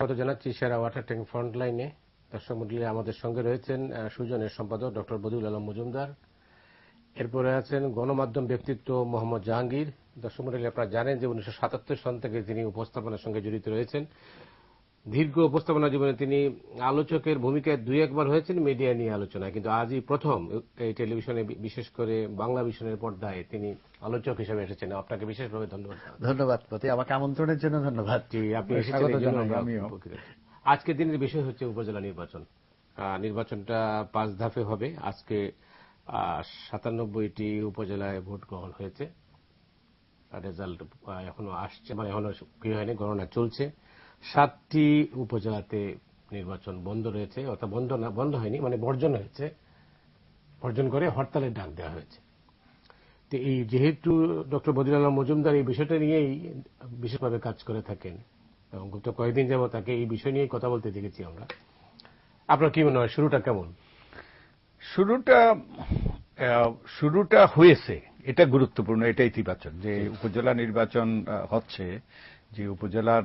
স্বাগত জানাচ্ছি সেরা ওয়াটার ট্যাঙ্ক ফ্রন্ট লাইনে। দর্শক মন্ডলী, আমাদের সঙ্গে রয়েছেন সুজনের সম্পাদক ডক্টর বদিউল আলম মজুমদার। এরপরে আছেন গণমাধ্যম ব্যক্তিত্ব মোহাম্মদ জাহাঙ্গীর। দর্শক মন্ডলী, আপনারা জানেন যে উনিশশো সাতাত্তর সন থেকে তিনি উপস্থাপনার সঙ্গে জড়িত রয়েছেন। দীর্ঘ উপস্থাপনা জীবনে তিনি আলোচকের ভূমিকায় দুই একবার হয়েছেন মিডিয়া নিয়ে আলোচনা কিন্তু আজই প্রথম এই টেলিভিশনে বিশেষ করে বাংলা ভিশনের পর্দায় তিনি আলোচক হিসেবে এসেছেন। আপনাকে বিশেষভাবে ধন্যবাদ। ধন্যবাদ প্রতি আমাকে আমন্ত্রণের জন্য ধন্যবাদ। আপনি এসেছেন আজকের দিনের বিষয় হচ্ছে উপজেলা নির্বাচন। নির্বাচনটা পাঁচ ধাপে হবে। আজকে সাতানব্বইটি উপজেলায় ভোট গ্রহণ হয়েছে। রেজাল্ট এখনও আসছে মানে এখনও কি হয়নি গণনা চলছে। সাতটি উপজেলাতে নির্বাচন বন্ধ রয়েছে, অর্থাৎ বন্ধ না, বন্ধ হয়নি মানে বর্জন হয়েছে। বর্জন করে হরতালের ডাক দেওয়া হয়েছে। তো এই যেহেতু ডক্টর বদির আলম মজুমদার এই বিষয়টা নিয়েই বিশেষভাবে কাজ করে থাকেন, এবং গত কয়েকদিন যাব তাকে এই বিষয় নিয়ে কথা বলতে দেখেছি আমরা। আপনার কি মনে হয়, শুরুটা কেমন? শুরুটা শুরুটা হয়েছে, এটা গুরুত্বপূর্ণ, এটা ইতিবাচক যে উপজেলা নির্বাচন হচ্ছে। যে উপজেলার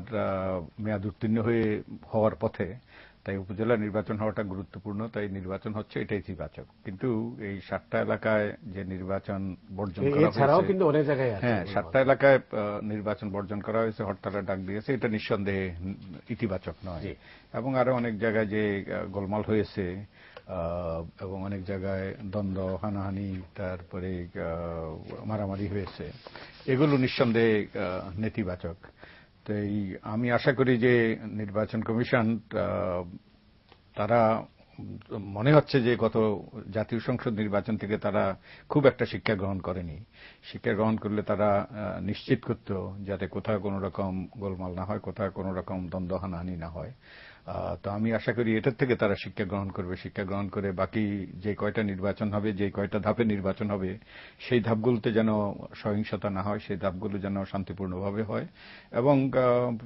মেয়াদ উত্তীর্ণ হয়ে হওয়ার পথে তাই উপজেলা নির্বাচন হওয়াটা গুরুত্বপূর্ণ তাই নির্বাচন হচ্ছে এটা ইতিবাচক। কিন্তু এই সাতটা এলাকায় যে নির্বাচন বর্জন করা হয়েছে কিন্তু অনেক জায়গায় হ্যাঁ সাতটা এলাকায় নির্বাচন বর্জন করা হয়েছে হরতালের ডাক দিয়েছে এটা নিঃসন্দেহে ইতিবাচক নয়। এবং আরও অনেক জায়গায় যে গোলমাল হয়েছে এবং অনেক জায়গায় দ্বন্দ্ব হানাহানি তারপরে মারামারি হয়েছে। এগুলো নিঃসন্দেহে নেতিবাচক। তো এই, আমি আশা করি যে নির্বাচন কমিশন তারা, মনে হচ্ছে যে গত জাতীয় সংসদ নির্বাচন থেকে তারা খুব একটা শিক্ষা গ্রহণ করেনি। শিক্ষা গ্রহণ করলে তারা নিশ্চিত করত যাতে কোথাও কোনো রকম গোলমাল না হয়, কোথাও কোনো রকম দ্বন্দ্ব হানাহানি না হয়। তো আমি আশা করি এটার থেকে তারা শিক্ষা গ্রহণ করবে। শিক্ষা গ্রহণ করে বাকি যে কয়টা নির্বাচন হবে যে কয়টা ধাপে নির্বাচন হবে সেই ধাপগুলোতে যেন সহিংসতা না হয় সেই ধাপগুলো যেন শান্তিপূর্ণভাবে হয় এবং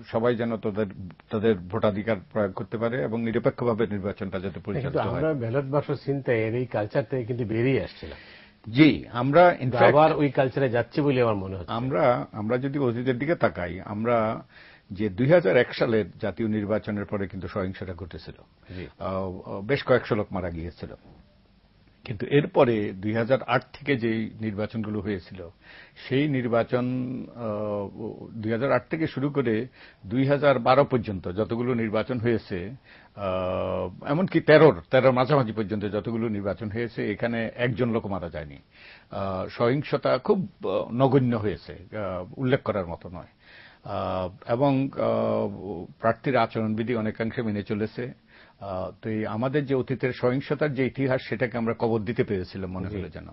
সবাই যেন তাদের তাদের ভোটাধিকার প্রয়োগ করতে পারে এবং নিরপেক্ষভাবে নির্বাচনটা যাতে পরিচালিত হয়। আমরা ব্যালট বাক্স চিন্তায় এই কালচার থেকে কিন্তু বেরিয়ে আসছিলাম জি আমরা আবার ওই কালচারে যাচ্ছি বলে আমার মনে হচ্ছে। আমরা আমরা যদি অতীতের দিকে তাকাই আমরা যে দুই হাজার এক সালের জাতীয় নির্বাচনের পরে কিন্তু সহিংসতা ঘটেছিল। বেশ কয়েকশো লোক মারা গিয়েছিল। কিন্তু এরপরে দুই হাজার আট থেকে যে নির্বাচনগুলো হয়েছিল সেই নির্বাচন দুই হাজার আট থেকে শুরু করে দুই হাজার বারো পর্যন্ত যতগুলো নির্বাচন হয়েছে এমনকি তেরোর তেরোর মাঝামাঝি পর্যন্ত যতগুলো নির্বাচন হয়েছে এখানে একজন লোক মারা যায়নি। সহিংসতা খুব নগণ্য হয়েছে উল্লেখ করার মতো নয়। এবং প্রার্থীর আচরণবিধি অনেকাংশে মেনে চলেছে। তো এই আমাদের যে অতীতের সহিংসতার যে ইতিহাস সেটাকে আমরা কবর দিতে পেরেছিলাম মনে হলো যেন।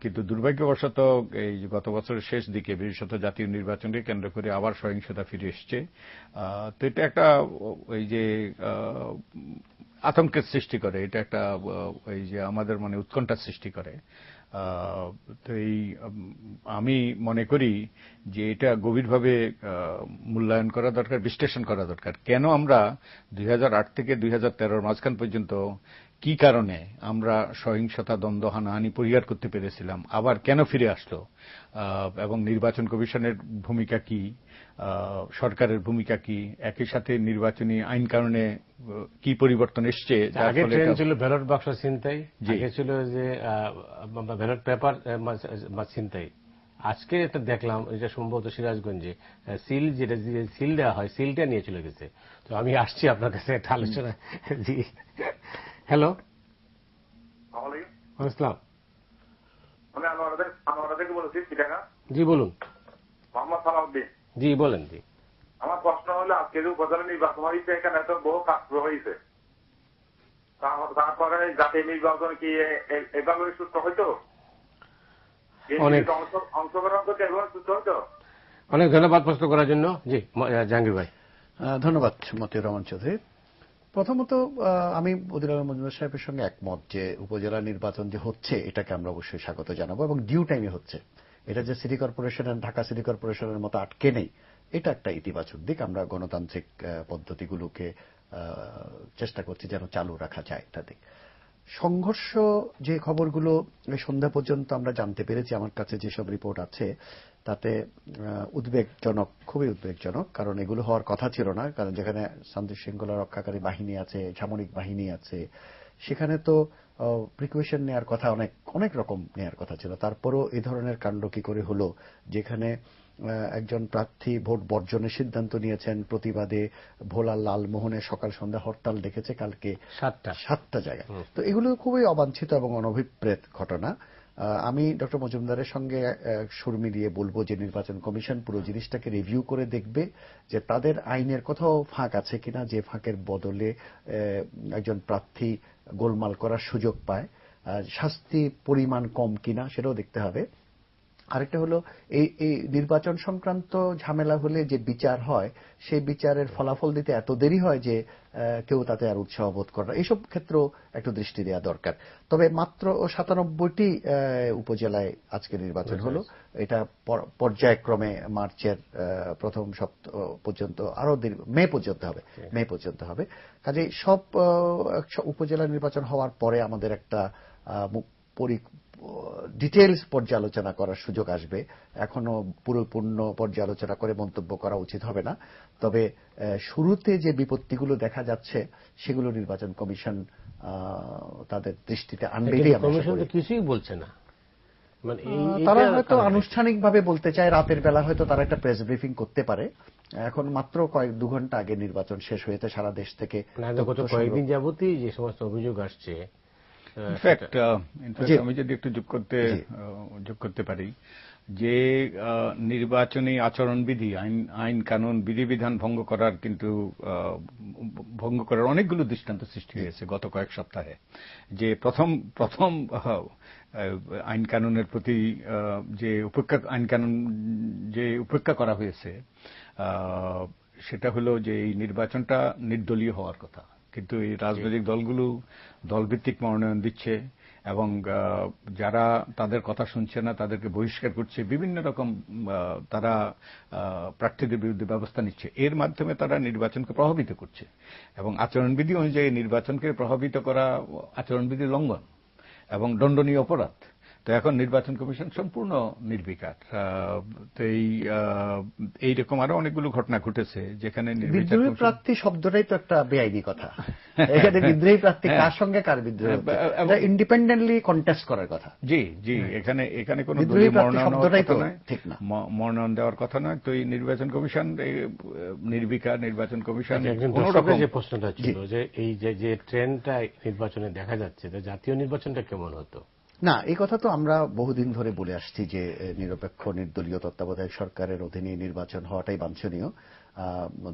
কিন্তু দুর্ভাগ্যবশত এই গত বছরের শেষ দিকে বিশেষত জাতীয় নির্বাচনকে কেন্দ্র করে আবার সহিংসতা ফিরে এসছে। তো এটা একটা ওই যে আতঙ্কের সৃষ্টি করে। এটা একটা ওই যে আমাদের মনে উৎকণ্ঠার সৃষ্টি করে। আমি মনে করি যে এটা গভীরভাবে মূল্যায়ন করা দরকার, বিশ্লেষণ করা দরকার। কেন আমরা দুই হাজার আট থেকে দুই হাজার মাঝখান পর্যন্ত কি কারণে আমরা সহিংসতা, দ্বন্দ্ব, হানাহানি পরিহার করতে পেরেছিলাম? আবার কেন ফিরে আসলো? এবং নির্বাচন কমিশনের ভূমিকা কি? সরকারের ভূমিকা কি? একই সাথে নির্বাচনী আইন কারণে কি পরিবর্তন এসছে? আগে ট্রেন ছিল ব্যালট বাক্স চিন্তাই আগে ছিল যে ব্যালট পেপার চিন্তাই আজকে এটা দেখলাম এটা সম্ভবত সিরাজগঞ্জে সিল যেটা সিল দেওয়া হয় সিলটা নিয়ে চলে গেছে। তো আমি আসছি আপনার কাছে একটা আলোচনা। জি। হ্যালো। আসসালাম জি বলুন। মোহাম্মদ সালাউদ্দিন। জি বলেন জি। আমার প্রশ্ন হলো আজকে যে উপজেলা নির্বাচন হয়েছে এখানে তো বহু কাজ হয়েছে। তারপরে জাতীয় নির্বাচন কি এভাবে সুস্থ হইতো? অংশগ্রহণ করতে এভাবে সুস্থ হইতো? অনেক ধন্যবাদ প্রশ্ন করার জন্য। জি জাহাঙ্গীর ভাই। ধন্যবাদ মতিউর রহমান চৌধুরী। প্রথমত আমি অদিল আলম মজুমদার সাহেবের সঙ্গে একমত যে উপজেলা নির্বাচন যে হচ্ছে এটাকে আমরা অবশ্যই স্বাগত জানাব এবং ডিউ টাইমে হচ্ছে। এটা যে সিটি কর্পোরেশনের ঢাকা সিটি কর্পোরেশনের মতো আটকে নেই, এটা একটা ইতিবাচক দিক। আমরা গণতান্ত্রিক পদ্ধতিগুলোকে চেষ্টা করছি যেন চালু রাখা যায় এটা দিক। সংঘর্ষ যে খবরগুলো সন্ধ্যা পর্যন্ত আমরা জানতে পেরেছি, আমার কাছে যেসব রিপোর্ট আছে, তাতে উদ্বেগজনক, খুবই উদ্বেগজনক, কারণ এগুলো হওয়ার কথা ছিল না, কারণ যেখানে শান্তি শৃঙ্খলা রক্ষাকারী বাহিনী আছে, সামরিক বাহিনী আছে, সেখানে তো প্রিকুয়েশন নেওয়ার কথা অনেক অনেক রকম নেওয়ার কথা ছিল। তারপরও এ ধরনের কাণ্ড কি করে হলো? যেখানে একজন প্রার্থী ভোট বর্জনের সিদ্ধান্ত নিয়েছেন প্রতিবাদে ভোলা লালমোহনে সকাল সন্ধ্যা হরতাল ডেকেছে কালকে সাতটা। সাতটা জায়গায়। তো এগুলো খুবই অবাঞ্ছিত এবং অনভিপ্রেত ঘটনা। আমি ডক্টর মজুমদারের সঙ্গে সুর মিলিয়ে বলব যে নির্বাচন কমিশন পুরো জিনিসটাকে রিভিউ করে দেখবে যে তাদের আইনের কোথাও ফাঁক আছে কিনা, যে ফাঁকের বদলে একজন প্রার্থী গোলমাল করার সুযোগ পায়। শাস্তি পরিমাণ কম কিনা সেটাও দেখতে হবে। আরেকটা হলো এই এই নির্বাচন সংক্রান্ত ঝামেলা হলে যে বিচার হয় সেই বিচারের ফলাফল দিতে এত দেরি হয় যে কেউ তাতে আর উৎসাহ বোধ করে না। এইসব ক্ষেত্রেও একটু দৃষ্টি দেওয়া দরকার। তবে মাত্র সাতানব্বইটি উপজেলায় আজকে নির্বাচন হলো। এটা পর্যায়ক্রমে মার্চের প্রথম সপ্তাহ পর্যন্ত আরও দীর্ঘ মে পর্যন্ত হবে। মে পর্যন্ত হবে। কাজে সব উপজেলা নির্বাচন হওয়ার পরে আমাদের একটা ডিটেলস পর্যালোচনা করার সুযোগ আসবে। এখনও পুরোপূর্ণ পর্যালোচনা করে মন্তব্য করা উচিত হবে না। তবে শুরুতে যে বিপত্তিগুলো দেখা যাচ্ছে সেগুলো নির্বাচন কমিশন তাদের দৃষ্টিতে আনবেই কমিশন তো কিছুই বলছে না। মানে তারা হয়তো আনুষ্ঠানিকভাবে বলতে চায় রাতের বেলা হয়তো তারা একটা প্রেস ব্রিফিং করতে পারে। এখন মাত্র কয়েক দু ঘণ্টা আগে নির্বাচন শেষ হয়েছে সারা দেশ থেকে গত কয়েকদিন যাবতই যে সমস্ত অভিযোগ আসছে আহ, ইনফ্যাক্ট আমি যদি একটু যোগ করতে যোগ করতে পারি যে আহ, নির্বাচনী আচরণবিধি আইন আইন কানুন বিধিবিধান ভঙ্গ করার কিন্তু আহ, ভঙ্গ করার অনেকগুলো দৃষ্টান্ত সৃষ্টি হয়েছে গত কয়েক সপ্তাহে। যে প্রথম প্রথম আইন কানুনের প্রতি আহ, যে উপেক্ষা আইন কানুন যে উপেক্ষা করা হয়েছে সেটা হলো যে এই নির্বাচনটা নির্দলীয় হওয়ার কথা। কিন্তু এই রাজনৈতিক দলগুলো দলভিত্তিক মনোনয়ন দিচ্ছে এবং যারা তাদের কথা শুনছে না তাদেরকে বহিষ্কার করছে বিভিন্ন রকম তারা প্রার্থীদের বিরুদ্ধে ব্যবস্থা নিচ্ছে। এর মাধ্যমে তারা নির্বাচনকে প্রভাবিত করছে এবং আচরণবিধি অনুযায়ী নির্বাচনকে প্রভাবিত করা আচরণবিধি লঙ্ঘন এবং দণ্ডনীয় অপরাধ। তো এখন নির্বাচন কমিশন সম্পূর্ণ নির্বিকার। আহ, তো এই আহ, এইরকম আরও অনেকগুলো ঘটনা ঘটেছে যেখানে বিদ্রোহী প্রার্থী শব্দটাই তো একটা বেআইনি কথা। এখানে বিদ্রোহী প্রার্থী কার সঙ্গে কার বিদ্রোহ হ্যাঁ, ইন্ডিপেন্ডেন্টলি কন্টেস্ট করার কথা। জি জি এখানে এখানে কোনো বিদ্রোহী দলীয় মনোনয়ন শব্দটাই দেওয়ার কথা তো নয়। ঠিক না। মনোনয়ন দেওয়ার কথা নয়। তো এই নির্বাচন কমিশন নির্বিকার নির্বাচন কমিশন আচ্ছা, যে প্রশ্নটা ছিল যে এই যে যে ট্রেন্ডটা নির্বাচনে দেখা যাচ্ছে যে জাতীয় নির্বাচনটা কেমন হতো? না, এই কথা তো আমরা বহুদিন ধরে বলে আসছি যে নিরপেক্ষ, নির্দলীয় তত্ত্বাবধায়ক সরকারের অধীনে নির্বাচন হওয়াটাই বাঞ্ছনীয়।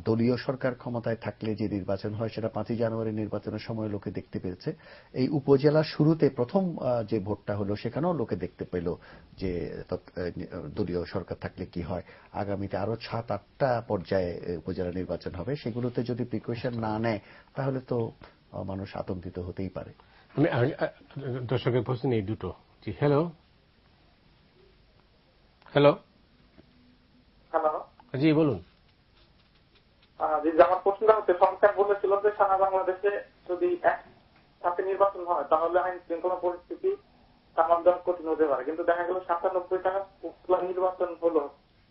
দলীয় সরকার ক্ষমতায় থাকলে যে নির্বাচন হয় সেটা পাঁচই জানুয়ারি নির্বাচনের সময় লোকে দেখতে পেয়েছে। এই উপজেলা শুরুতে প্রথম যে ভোটটা হলো সেখানেও লোকে দেখতে পেল যে দলীয় সরকার থাকলে কি হয়। আগামীতে আরও সাত, আটটা পর্যায়ে উপজেলা নির্বাচন হবে। সেগুলোতে যদি প্রিকশন না নেয়, তাহলে তো মানুষ আতঙ্কিত হতেই পারে। আমি দর্শকের প্রশ্ন এই দুটো। জি হ্যালো হ্যালো হ্যালো জি বলুন। জি আমার প্রশ্নটা হচ্ছে সরকার বলেছিল যে সারা বাংলাদেশে যদি একসাথে নির্বাচন হয় তাহলে আইন শৃঙ্খলা পরিস্থিতি সামাল কঠিন হতে পারে। কিন্তু দেখা গেল সাতানব্বই টাকা উপজেলা নির্বাচন হলো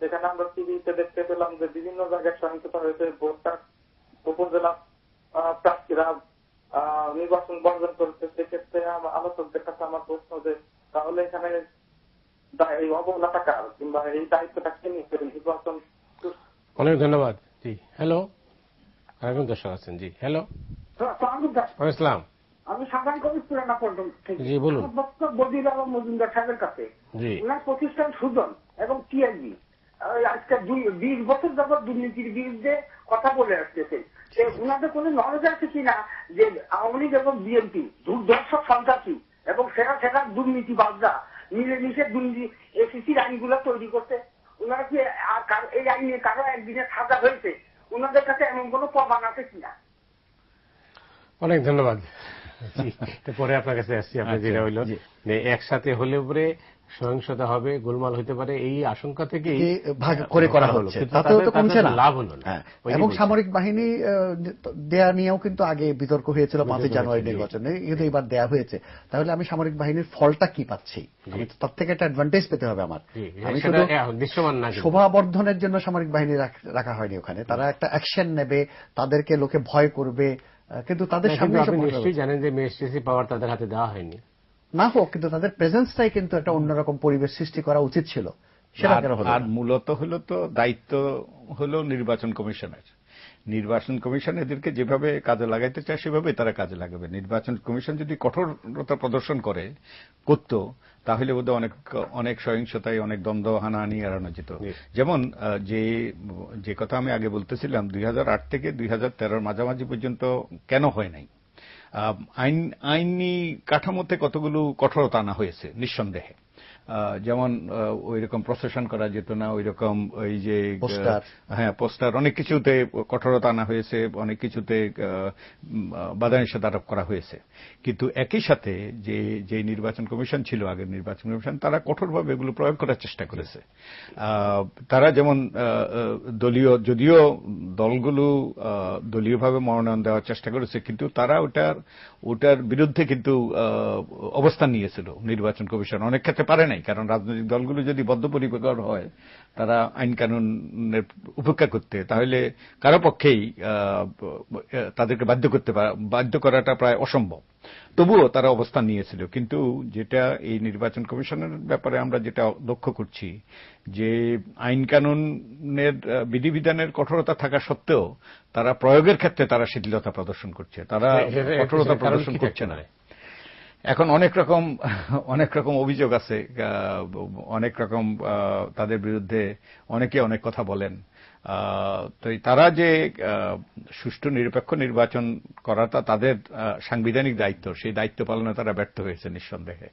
যেখানে আমরা টিভিতে দেখতে পেলাম যে বিভিন্ন জায়গায় সহিংসতা হয়েছে ভোটার উপজেলা প্রার্থীরা নির্বাচন বর্জন করেছে সেক্ষেত্রে আমার আলোচকদের কাছে আমার প্রশ্ন যে তাহলে এখানে এই অবহেলাটা কার? কিংবা এই দায়িত্বটা কে নিচ্ছে নির্বাচন অনেক ধন্যবাদ। জি হ্যালো আরেকজন দর্শক আছেন জি হ্যালো ইসলাম আমি সাধারণ কবি পুরানা পল্টন থেকে। জি, বলুন। বক্তব্য বদির আলম মজুমদার সাহেবের কাছে। জি। ওনার প্রতিষ্ঠান সুজন এবং টিআইবি। আজকে বিশ বছর যাবৎ দুর্নীতির বিরুদ্ধে কথা বলে আসতেছে। যে ওনাদের কোনো নলেজ আছে কিনা? যে আওয়ামী লীগ এবং বিএনপি দুর্ধর্ষক সন্ত্রাসী এবং সেরা সেরা দুর্নীতি বাজরা মিলেমিশে দুর্নীতি এসিসির আইনগুলো তৈরি করতে ওনারা কি আর এই আইনে কারও একদিনে সাজা হয়েছে? ওনাদের কাছে এমন কোনো প্রমাণ আছে কিনা? অনেক ধন্যবাদ। জি, পরে আপনার কাছে আসছি। আপনি আচ্ছা, যেটা হইল একসাথে হলে পরে সহিংসতা হবে গোলমাল হতে পারে এই আশঙ্কা থেকে ভাগ করে করা হচ্ছে। তাতেও তো কমছে না। লাভ হলো না। হ্যাঁ, এবং সামরিক বাহিনী দেয়া নিয়েও কিন্তু আগে বিতর্ক হয়েছিল পাঁচই জানুয়ারি নির্বাচনে। কিন্তু এবার দেয়া হয়েছে। তাহলে আমি সামরিক বাহিনীর ফলটা কি পাচ্ছি? আমি তো তার থেকে একটা অ্যাডভান্টেজ পেতে হবে আমার। আমি শুধু না শোভাবর্ধনের জন্য সামরিক বাহিনী রাখ- হয়নি ওখানে। তারা একটা অ্যাকশন নেবে তাদেরকে লোকে ভয় করবে কিন্তু তাদের সামনে আপনি নিশ্চয়ই জানেন যে মেএসটিসি পাওয়ার তাদের হাতে দেওয়া হয়নি। না হোক কিন্তু তাদের প্রেজেন্সটাই কিন্তু একটা অন্যরকম পরিবেশ সৃষ্টি করা উচিত ছিল। সেটা আর- কেন আর মূলত হলো তো দায়িত্ব হলো নির্বাচন কমিশনের। নির্বাচন কমিশন এদেরকে যেভাবে কাজে লাগাইতে চায় সেভাবে তারা কাজে লাগাবে। নির্বাচন কমিশন যদি কঠোরতা প্রদর্শন করে করত তাহলে বোধহয় অনেক অনেক সহিংসতায় অনেক দ্বন্দ্ব হানাহানি এড়ানো যেত। যেমন আহ, যে যে কথা আমি আগে বলতেছিলাম দুই হাজার আট থেকে দুই হাজার মাঝামাঝি পর্যন্ত কেন হয় নাই? আইন আইনি কাঠামোতে কতগুলো কঠোরতা আনা হয়েছে নিঃসন্দেহে। যেমন ওই রকম প্রসেশন করা যেত না ওই রকম ওই যে পোস্টার। হ্যাঁ পোস্টার। অনেক কিছুতে কঠোরতা আনা হয়েছে অনেক কিছুতে আহ, উম, আহ, বাধা নিষেধ আরোপ করা হয়েছে। কিন্তু একই সাথে যে যে নির্বাচন কমিশন ছিল আগের নির্বাচন কমিশন তারা কঠোরভাবে এগুলো প্রয়োগ করার চেষ্টা করেছে। তারা যেমন দলীয় যদিও দলগুলো দলীয়ভাবে মনোনয়ন দেওয়ার চেষ্টা করেছে, কিন্তু তারা ওটার ওটার বিরুদ্ধে কিন্তু অবস্থান নিয়েছিল, নির্বাচন কমিশন। অনেক ক্ষেত্রে পারে নাই, কারণ রাজনৈতিক দলগুলো যদি বদ্ধপরিকর হয় তারা আইন কানুনের উপেক্ষা করতে তাহলে কারও পক্ষেই তাদেরকে বাধ্য করতে বাধ্য করাটা প্রায় অসম্ভব। তবুও তারা অবস্থান নিয়েছিল। কিন্তু যেটা এই নির্বাচন কমিশনের ব্যাপারে আমরা যেটা লক্ষ্য করছি যে আইন কানুনের বিধিবিধানের কঠোরতা থাকা সত্ত্বেও তারা প্রয়োগের ক্ষেত্রে তারা শিথিলতা প্রদর্শন করছে। তারা কঠোরতা প্রদর্শন করছে না? এখন অনেক রকম অনেক রকম অভিযোগ আছে অনেক রকম তাদের বিরুদ্ধে অনেকে অনেক কথা বলেন। তো তারা যে সুষ্ঠু নিরপেক্ষ নির্বাচন করাটা তাদের সাংবিধানিক দায়িত্ব, সেই দায়িত্ব পালনে তারা ব্যর্থ হয়েছে নিঃসন্দেহে।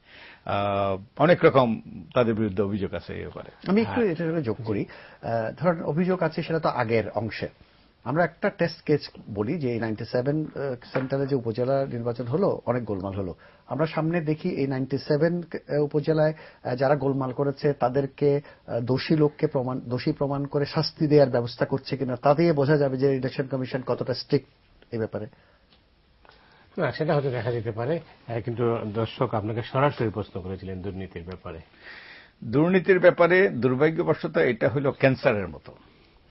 অনেক রকম তাদের বিরুদ্ধে অভিযোগ আছে এই ব্যাপারে। আমি একটু এটা যোগ করি। ধরেন, অভিযোগ আছে সেটা তো আগের অংশে। আমরা একটা টেস্ট কেস বলি যে এই নাইনটি সেভেন সেন্টারে যে উপজেলা নির্বাচন হলো অনেক গোলমাল হলো। আমরা সামনে দেখি এই নাইনটি সেভেন উপজেলায় যারা গোলমাল করেছে তাদেরকে দোষী লোককে প্রমাণ দোষী প্রমাণ করে শাস্তি দেওয়ার ব্যবস্থা করছে কিনা তা দিয়ে বোঝা যাবে যে ইলেকশন কমিশন কতটা স্ট্রিক্ট এই ব্যাপারে। না সেটা হয়তো দেখা যেতে পারে কিন্তু দর্শক আপনাকে সরাসরি প্রশ্ন করেছিলেন দুর্নীতির ব্যাপারে। দুর্নীতির ব্যাপারে দুর্ভাগ্যবশত এটা হলো ক্যান্সারের মতো।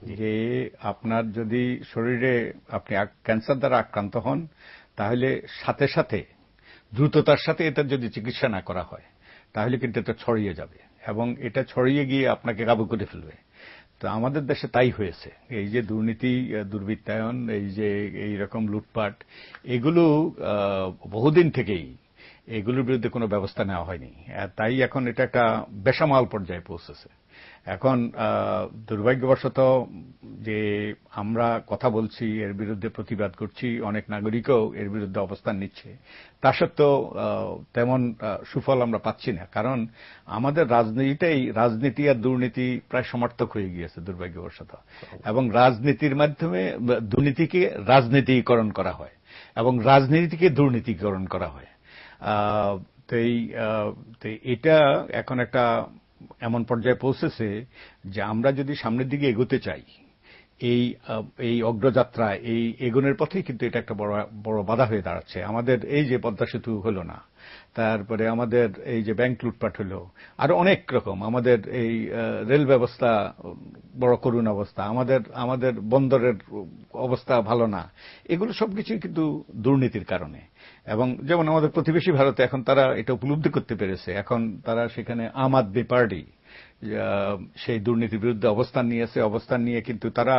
যে আপনার যদি শরীরে আপনি ক্যান্সার দ্বারা আক্রান্ত হন, তাহলে সাথে সাথে, দ্রুততার সাথে এটা যদি চিকিৎসা না করা হয়, তাহলে কিন্তু এটা ছড়িয়ে যাবে এবং এটা ছড়িয়ে গিয়ে আপনাকে কাবু করে ফেলবে। তো আমাদের দেশে তাই হয়েছে। এই যে দুর্নীতি দুর্বৃত্তায়ন, এই যে এই রকম লুটপাট, এগুলো বহুদিন থেকেই এগুলোর বিরুদ্ধে কোনো ব্যবস্থা নেওয়া হয়নি। তাই এখন এটা একটা বেসামাল পর্যায়ে পৌঁছেছে। এখন দুর্ভাগ্যবশত যে আমরা কথা বলছি, এর বিরুদ্ধে প্রতিবাদ করছি, অনেক নাগরিকও এর বিরুদ্ধে অবস্থান নিচ্ছে, তা সত্ত্বেও তেমন সুফল আমরা পাচ্ছি না। কারণ আমাদের রাজনীতিটাই রাজনীতি আর দুর্নীতি প্রায় সমর্থক হয়ে গিয়েছে দুর্ভাগ্যবশত। এবং রাজনীতির মাধ্যমে দুর্নীতিকে রাজনীতিকরণ করা হয় এবং রাজনীতিকে দুর্নীতিকরণ করা হয়। তো এই এটা এখন একটা এমন পর্যায়ে পৌঁছেছে যে আমরা যদি সামনের দিকে এগোতে চাই, এই এই অগ্রযাত্রা এই এগোনের পথেই কিন্তু এটা একটা বড় বাধা হয়ে দাঁড়াচ্ছে। আমাদের এই যে পদ্মা সেতু হল না তারপরে আমাদের এই যে ব্যাংক লুটপাট হলো আরও অনেক রকম। আমাদের এই রেল ব্যবস্থা বড় করুণ অবস্থা। আমাদের আমাদের বন্দরের অবস্থা ভালো না। এগুলো সবকিছুই কিন্তু দুর্নীতির কারণে। এবং যেমন আমাদের প্রতিবেশী ভারতে এখন তারা এটা উপলব্ধি করতে পেরেছে। এখন তারা সেখানে আম আদমি পার্টি সেই দুর্নীতির বিরুদ্ধে অবস্থান নিয়েছে। অবস্থান নিয়ে কিন্তু তারা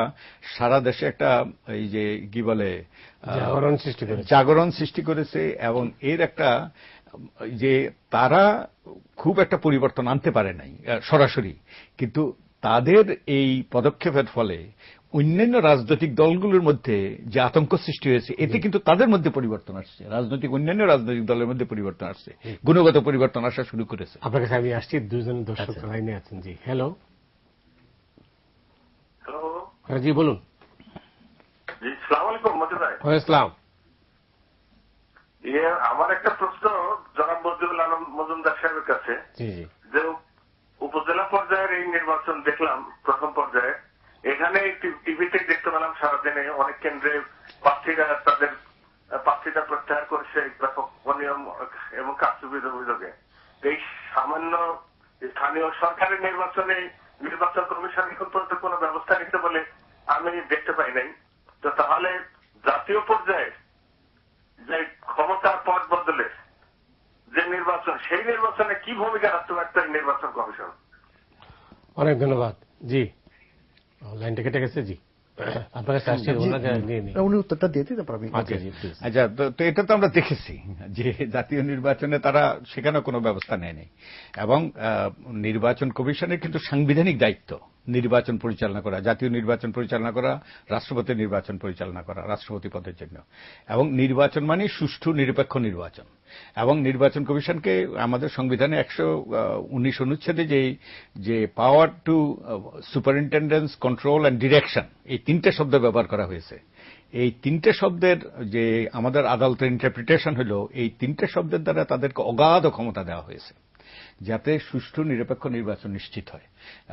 সারা দেশে একটা এই যে কি বলে। জাগরণ সৃষ্টি করেছে। এবং এর একটা যে তারা খুব একটা পরিবর্তন আনতে পারে নাই সরাসরি। কিন্তু তাদের এই পদক্ষেপের ফলে অন্যান্য রাজনৈতিক দলগুলোর মধ্যে যে আতঙ্ক সৃষ্টি হয়েছে এতে কিন্তু তাদের মধ্যে পরিবর্তন আসছে। রাজনৈতিক অন্যান্য রাজনৈতিক দলের মধ্যে পরিবর্তন আসছে। গুণগত পরিবর্তন আসা শুরু করেছে। আপনার কাছে আমি আসছি দুজন দর্শক আচ্ছা। লাইনে আছেন। জি হ্যালো। হ্যালো। হ্যাঁ জি বলুন। আমার একটা প্রশ্ন জনাব আলম মজুমদার সাহেবের কাছে যে উপজেলা পর্যায়ের এই নির্বাচন দেখলাম প্রথম পর্যায়ে। এখানে টিভিতে দেখতে পেলাম সারাদিনে অনেক কেন্দ্রে প্রার্থীরা তাদের প্রার্থীতা প্রত্যাহার করেছে ব্যাপক অনিয়ম এবং কারচুপির অভিযোগে। এই সামান্য স্থানীয় সরকারের নির্বাচনে নির্বাচন কমিশন এখন পর্যন্ত কোন ব্যবস্থা নিতে বলে আমি দেখতে পাই নাই। তো তাহলে জাতীয় পর্যায়ে যে ক্ষমতার পথ বদলে সেই নির্বাচনে কি ভূমিকা রাখতে পারত নির্বাচন কমিশন? অনেক ধন্যবাদ। জি। ও, লাইনটা কেটে গেছে জি। আপনার কাছে আসছে ওনার কাছে নিয়ে নিই উনি উত্তরটা দিয়ে দিই তারপর আচ্ছা আচ্ছা তো এটা তো আমরা দেখেছি যে জাতীয় নির্বাচনে তারা সেখানে কোনো ব্যবস্থা নেয়নি। এবং আহ, নির্বাচন কমিশনের কিন্তু সাংবিধানিক দায়িত্ব নির্বাচন পরিচালনা করা জাতীয় নির্বাচন পরিচালনা করা রাষ্ট্রপতি নির্বাচন পরিচালনা করা রাষ্ট্রপতি পদের জন্য। এবং নির্বাচন মানে সুষ্ঠু নিরপেক্ষ নির্বাচন। এবং নির্বাচন কমিশনকে আমাদের সংবিধানে একশো উনিশ অনুচ্ছেদে যে যে power to superintendence control and direction এই তিনটে শব্দ ব্যবহার করা হয়েছে। এই তিনটে শব্দের যে আমাদের আদালতের ইন্টারপ্রিটেশন হল, এই তিনটে শব্দের দ্বারা তাদেরকে অগাধ ক্ষমতা দেওয়া হয়েছে। যাতে সুষ্ঠু নিরপেক্ষ নির্বাচন নিশ্চিত হয়।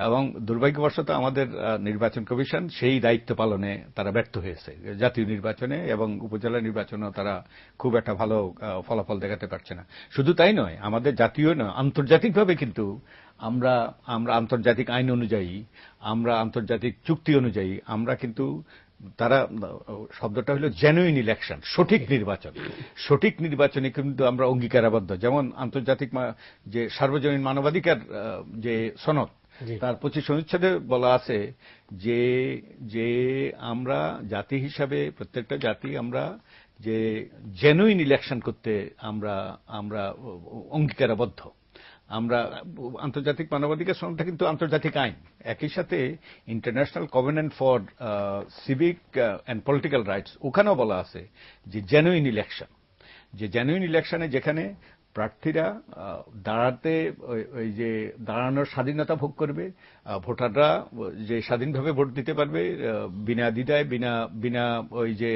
এবং দুর্ভাগ্যবশত আমাদের নির্বাচন কমিশন সেই দায়িত্ব পালনে তারা ব্যর্থ হয়েছে। জাতীয় নির্বাচনে এবং উপজেলা নির্বাচনেও তারা খুব একটা ভালো ফলাফল দেখাতে পারছে না। শুধু তাই নয়, আমাদের জাতীয় নয়, আন্তর্জাতিকভাবে কিন্তু আমরা আমরা আন্তর্জাতিক আইন অনুযায়ী, আমরা আন্তর্জাতিক চুক্তি অনুযায়ী আমরা কিন্তু তারা শব্দটা হলো জেনুইন ইলেকশন সঠিক নির্বাচন। সঠিক নির্বাচনে কিন্তু আমরা অঙ্গীকারাবদ্ধ। যেমন আন্তর্জাতিক যে সার্বজনীন মানবাধিকার যে সনদ তার পঁচিশ অনুচ্ছেদে বলা আছে যে যে আমরা জাতি হিসাবে প্রত্যেকটা জাতি আমরা যে জেনুইন ইলেকশন করতে আমরা আমরা অঙ্গীকারাবদ্ধ। আমরা আন্তর্জাতিক মানবাধিকার সংস্থা কিন্তু আন্তর্জাতিক আইন। একই সাথে international covenant for civic and political rights ওখানেও বলা আছে যে জেনুইন ইলেকশন যে জেনুইন ইলেকশনে যেখানে প্রার্থীরা দাঁড়াতে ওই- যে দাঁড়ানোর স্বাধীনতা ভোগ করবে ভোটাররা যে স্বাধীনভাবে ভোট দিতে পারবে বিনা দ্বিধায়, বিনা বিনা ওই যে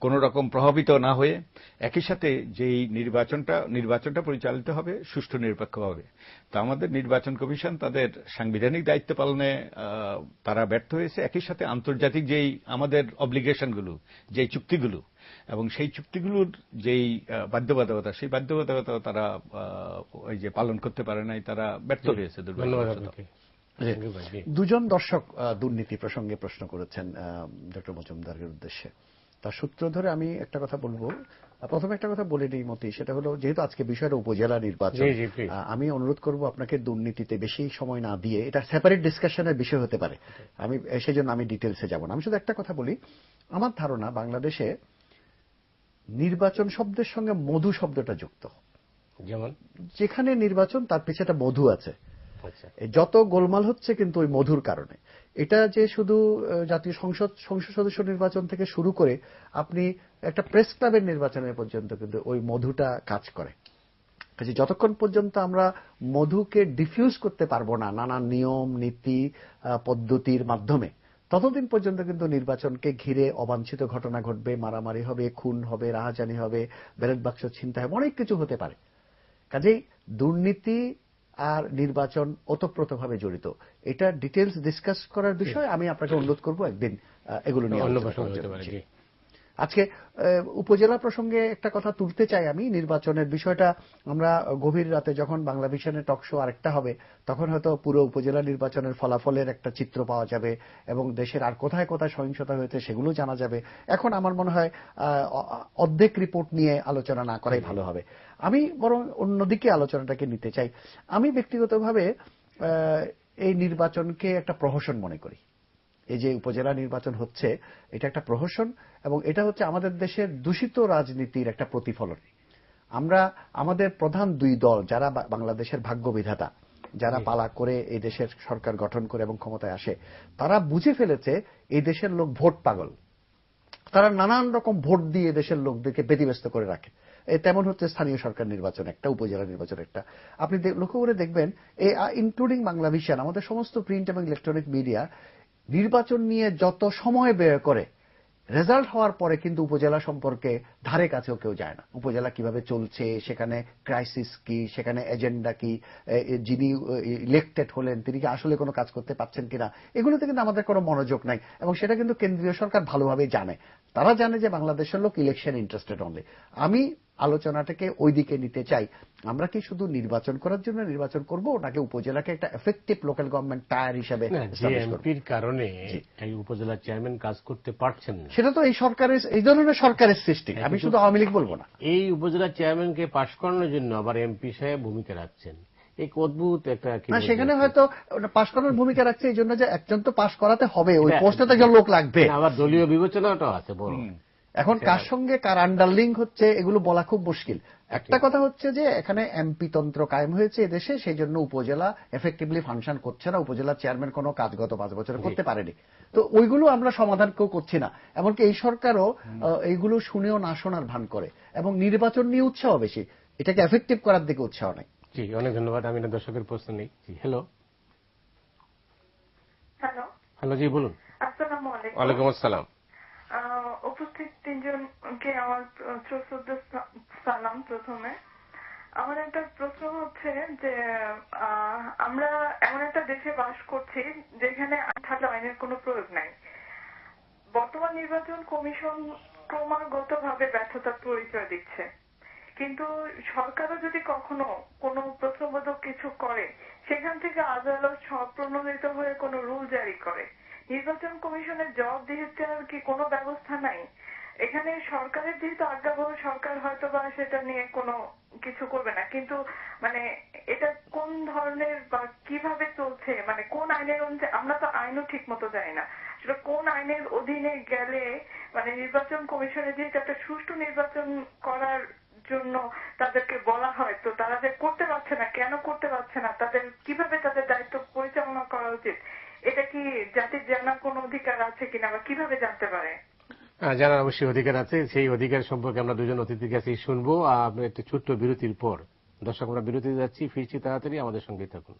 কোন রকম প্রভাবিত না হয়ে একই সাথে যেই নির্বাচনটা নির্বাচনটা পরিচালিত হবে, সুষ্ঠু নিরপেক্ষভাবে তা আমাদের নির্বাচন কমিশন তাদের সাংবিধানিক দায়িত্ব পালনে তারা ব্যর্থ হয়েছে। একই সাথে আন্তর্জাতিক যেই আমাদের অব্লিগেশনগুলো যেই চুক্তিগুলো এবং সেই চুক্তিগুলোর যেই বাধ্যবাধকতা সেই বাধ্যবাধকতা তারা ওই যে পালন করতে পারে নাই তারা ব্যর্থ হয়েছে। দুজন দর্শক দুর্নীতি প্রসঙ্গে প্রশ্ন করেছেন ডক্টর মজুমদারের উদ্দেশ্যে। তার সূত্র ধরে আমি একটা কথা বলব। প্রথমে একটা কথা বলে নিই মতি সেটা হলো যেহেতু আজকে বিষয়টা উপজেলা নির্বাচন আমি অনুরোধ করব আপনাকে দুর্নীতিতে বেশি সময় না দিয়ে এটা সেপারেট ডিসকাশনের বিষয় হতে পারে। আমি আহ, সেজন্য আমি ডিটেলসে যাব না। আমি শুধু একটা কথা বলি। আমার ধারণা বাংলাদেশে নির্বাচন শব্দের সঙ্গে মধু শব্দটা যুক্ত। যেমন? যেখানে নির্বাচন তার পিছে একটা মধু আছে। আচ্ছা। যত গোলমাল হচ্ছে কিন্তু ওই মধুর কারণে। এটা যে শুধু জাতীয় সংসদ সংসদ সদস্য নির্বাচন থেকে শুরু করে আপনি একটা প্রেস ক্লাবের নির্বাচনের পর্যন্ত কিন্তু ওই মধুটা কাজ করে। কাজে যতক্ষণ পর্যন্ত আমরা মধুকে ডিফিউজ করতে পারব না নানা নিয়ম নীতি পদ্ধতির মাধ্যমে ততদিন পর্যন্ত কিন্তু নির্বাচনকে ঘিরে অবাঞ্ছিত ঘটনা ঘটবে মারামারি হবে খুন হবে রাহাজানি হবে ব্যালট বাক্স ছিনতাই হবে অনেক কিছু হতে পারে। কাজেই দুর্নীতি আর নির্বাচন ওতপ্রোতভাবে জড়িত। এটা ডিটেলস ডিসকাস করার বিষয় আমি আপনাকে অনুরোধ করব একদিন এগুলো নিয়ে আলোচনা আজকে উপজেলা প্রসঙ্গে একটা কথা তুলতে চাই আমি, নির্বাচনের বিষয়টা। আমরা গভীর রাতে যখন বাংলা ভিশনের টক শো আরেকটা হবে, তখন হয়তো পুরো উপজেলা নির্বাচনের ফলাফলের একটা চিত্র পাওয়া যাবে এবং দেশের আর কোথায় কোথায় সহিংসতা হয়েছে সেগুলো জানা যাবে। এখন আমার মনে হয় অর্ধেক রিপোর্ট নিয়ে আলোচনা না করাই ভালো হবে। আমি বরং অন্যদিকে আলোচনাটাকে নিতে চাই। আমি ব্যক্তিগতভাবে এই নির্বাচনকে একটা প্রহসন মনে করি। এই যে উপজেলা নির্বাচন হচ্ছে এটা একটা প্রহসন এবং এটা হচ্ছে আমাদের দেশের দূষিত রাজনীতির একটা প্রতিফলন। আমরা আমাদের প্রধান দুই দল যারা বাংলাদেশের ভাগ্য বিধাতা যারা পালা করে এই দেশের সরকার গঠন করে এবং ক্ষমতায় আসে তারা বুঝে ফেলেছে এই দেশের লোক ভোট পাগল। তারা নানান রকম ভোট দিয়ে দেশের লোকদেরকে ব্যতিব্যস্ত করে রাখে। তেমন হচ্ছে স্থানীয় সরকার নির্বাচন একটা উপজেলা নির্বাচন একটা। আপনি লক্ষ্য করে দেখবেন এই ইনক্লুডিং বাংলা ভিশন আমাদের সমস্ত প্রিন্ট এবং ইলেকট্রনিক মিডিয়া নির্বাচন নিয়ে যত সময় ব্যয় করে রেজাল্ট হওয়ার পরে কিন্তু উপজেলা সম্পর্কে ধারে কাছেও কেউ যায় না। উপজেলা কীভাবে চলছে, সেখানে ক্রাইসিস কি, সেখানে এজেন্ডা কি যিনি ইলেক্টেড হলেন, তিনি কি আসলে কোনো কাজ করতে পারছেন কিনা, এগুলোতে কিন্তু আমাদের কোনো মনোযোগ নাই। এবং সেটা কিন্তু কেন্দ্রীয় সরকার ভালোভাবেই জানে। তারা জানে যে বাংলাদেশের লোক ইলেকশন ইন্টারেস্টেড অনলি আমি আলোচনাটাকে ওই দিকে নিতে চাই। আমরা কি শুধু নির্বাচন করার জন্য নির্বাচন করব নাকি উপজেলাকে একটা এফেক্টিভ লোকাল গভর্নমেন্ট টায়ার হিসেবে? এমপির কারণে এই উপজেলা চেয়ারম্যান কাজ করতে পারছেন না। সেটা তো এই সরকারের এই ধরনের সরকারের সৃষ্টি। আমি শুধু আওয়ামী লীগ বলব না। এই উপজেলা চেয়ারম্যানকে পাশ করানোর জন্য আবার এমপি সাহেব ভূমিকা রাখছেন। এক অদ্ভুত একটা কি না সেখানে হয়তো পাশ করার ভূমিকা রাখছে এই জন্য যে একজন তো পাশ করাতে হবে ওই পোস্টে তো একজন লোক লাগবে। না, আবার দলীয় বিবেচনাটাও আছে বড়। এখন কার সঙ্গে কার আন্ডারলিং হচ্ছে এগুলো বলা খুব মুশকিল। একটা কথা হচ্ছে যে এখানে এমপি তন্ত্র কায়েম হয়েছে এদেশে সেই জন্য উপজেলা এফেক্টিভলি ফাংশন করছে না উপজেলা চেয়ারম্যান কোনো কাজ গত পাঁচ বছরে করতে পারেনি। তো ওইগুলো আমরা সমাধান কেউ করছি না। এমনকি এই সরকারও আহ, এইগুলো শুনেও না শোনার ভান করে। এবং নির্বাচন নিয়ে উৎসাহ বেশি। এটাকে এফেক্টিভ করার দিকে উৎসাহ নাই। জি অনেক ধন্যবাদ। আমি না দর্শকের প্রশ্ন নেই। জি হ্যালো হ্যালো হ্যালো জি বলুন। আসসালামু আলাইকুম। ওয়ালাইকুম আসসালাম। উপস্থিত তিনজনকে আমার শ্রদ্ধ সালাম প্রথমে। আমার একটা প্রশ্ন হচ্ছে যে আহ, আমরা এমন একটা দেশে বাস করছি যেখানে থাকলে আইনের কোনো প্রয়োগ নাই। বর্তমান নির্বাচন কমিশন ক্রমাগত ভাবে ব্যর্থতার পরিচয় দিচ্ছে। কিন্তু সরকারও যদি কখনো কোনো প্রশ্নবোধক কিছু করে, সেখান থেকে আদালত স্বপ্রণোদিত হয়ে কোনো রুল জারি করে। নির্বাচন কমিশনের জবাবদিহিতার কি কোনো ব্যবস্থা নাই। এখানে সরকারের যেহেতু আজ্ঞাবহ, সরকার হয়তো বা সেটা নিয়ে কোনো কিছু করবে না। কিন্তু মানে এটা কোন ধরনের বা কীভাবে চলছে মানে কোন আইনের অনুযায়ী, আমরা তো আইনও ঠিক মতো জানি না। সেটা কোন আইনের অধীনে গেলে মানে নির্বাচন কমিশনের যেহেতু একটা সুষ্ঠু নির্বাচন করার জন্য তাদেরকে বলা হয়। তো তারা যে করতে পারছে না, কেন করতে পারছে না, তাদের কীভাবে তাদের দায়িত্ব পরিচালনা করা উচিত, এটা কি জাতির জানার কোন অধিকার আছে কিনা বা কীভাবে জানতে পারে? জানার অবশ্যই অধিকার আছে। সেই অধিকার সম্পর্কে আমরা দুজন অতিথির কাছে শুনব। আর একটি ছোট্ট বিরতির পর। দর্শক, আমরা বিরতিতে যাচ্ছি। ফিরছি তাড়াতাড়ি আমাদের সঙ্গে থাকুন।